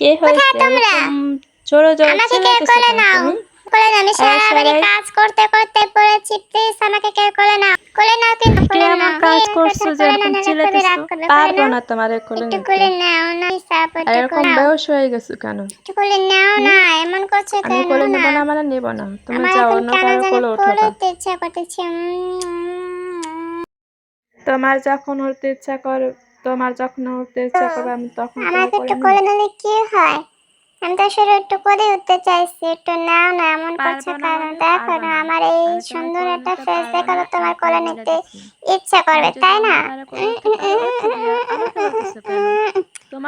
কে হয়েছে? এরকম জোরে জোরে আমাকে কেউ চিল্লাতেছো নাও তুমি? নাও আমি সারা বাড়ি কাজ করতে করতে পড়েছি প্লিজ আমাকে কেউ কোলে নাও। কোলে নাও কিন্তু কে নাও। কাজ করছ যে এরকম নাও, নাহলে খুবই চিল্লাতেছো রাগ করবে, কোলে পারব না তোমারে কোলে নিতে। কোলে নাও না সাপ আর এরকম কোলে হয়ে গেছো কেন? একটু কোলে নাও না এমন করছ আমি কেন কোলে নেব না না মানে নেব না। তুমি যাও অন্য কারও কোলে ওঠো কোলে ইচ্ছা করতেছে তোমার যখন উঠতে ইচ্ছা করে তোমার যখন উঠতে ইচ্ছা করবে আমি তখন আমাকে একটু। কোলে নিলে কি হয়? আমি তো আসলে একটু কোলে উঠতে চাইছি একটু নাও না এমন করছে মানে দেখো না। আমার এই সুন্দর একটা ফেস দেখাল তোমার কোলে নিতে ইচ্ছা করবে তাই না? কোলে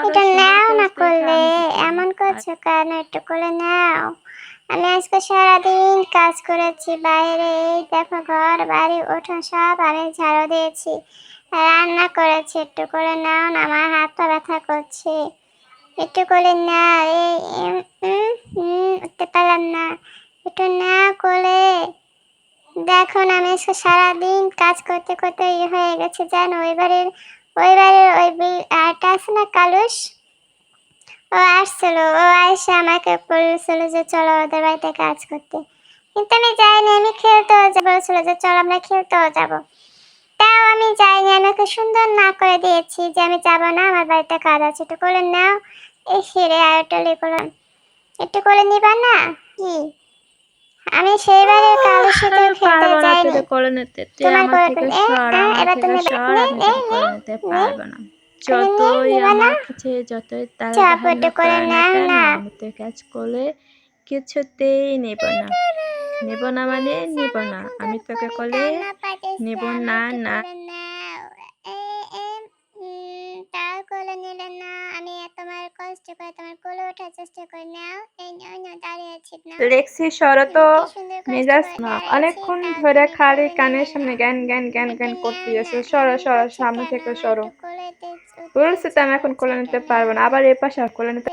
এটা নাও না করলে? এমন করছ কেন? একটু করে নাও। আমি আজকে সারাদিন কাজ করেছি বাইরে এই দেখো ঘর বাড়ি উঠোন সব আমি ঝাড়ু দিয়েছি। রান্না করেছি, একটু করে নাও না, আমার হাত পা ব্যথা করছে। একটু করে না উঠতে পারলাম না। একটু না করে দেখো না, আমি সারাদিন কাজ করতে করতে ইয়ে হয়ে গেছে, জানো, ওই বাড়ির ওই বাড়ির ওই আরটা আছে না, কালুস? ও আসছিল, ও এসে আমাকে বলেছিল যে চলো ওদের বাড়িতে কাজ করতে। কিন্তু আমি যাইনি, আমি খেলতেও যাব, বলেছিল যে চলো আমরা খেলতেও যাব। তাও আমি যাইনি আমি সুন্দর না করে দিয়েছি যে আমি যাব না আমার বাড়িতে কাজ আছে। একটু করে নাও। এই হিরে আর একটু লিখলাম একটু করে নিবা না? কি? আমি সেই বাড়ির সাথে না যাইনি। নিতে। তোমার সর আমার এবার তুমি সর নে, আমি নে, তোকে কোলে নিতে নে। না। যতই আমার কাছে যতই তারা চাপ করে করে না না। আমি কাজ কোলে কিছুতেই নেব না। নেব না মানে নেব না। আমি তোকে কোলে নেব না না। কষ্ট করে তোমার কোলে ওঠার চেষ্টা করে। নাও এই নাও না দাঁড়িয়ে আছি না লেক্সি সরো তো। কি সুন্দর মেজাজ না অনেকক্ষণ ধরে খালি কানের সামনে গ্যান গ্যান গ্যান নাও করতে গেছে যাচ্ছে সরো সরো সামনে থেকে সরো। বলছি তো আমি এখন কোলে নিতে? পারব না। আবার এ পাশে কোলে নিতে